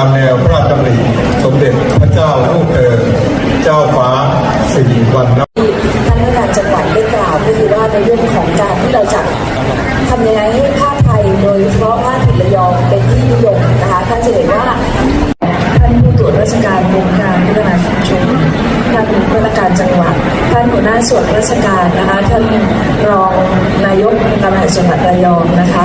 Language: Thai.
ามแนวพระราชดำริสมเด็จพระเจ้าลูกเธอเจ้าฟ้าสิริวัณณที่ท่านผู้การจังหวัดได้กล่าวก็คือว่าในเรื่องของการที่เราจะทำยังไงให้ผ้าไทยโดยเฉพาะผ้าถิ่นระยองเป็นที่นิยมนะคะท่านจะเห็นว่าท่านผู้ตรวจราชการวงการพัฒนาชุมชนท่านผู้ว่าการจังหวัดท่านหัวหน้าส่วนราชการนะคะท่านรองนายกการพิารจังหวัดระยองนะคะ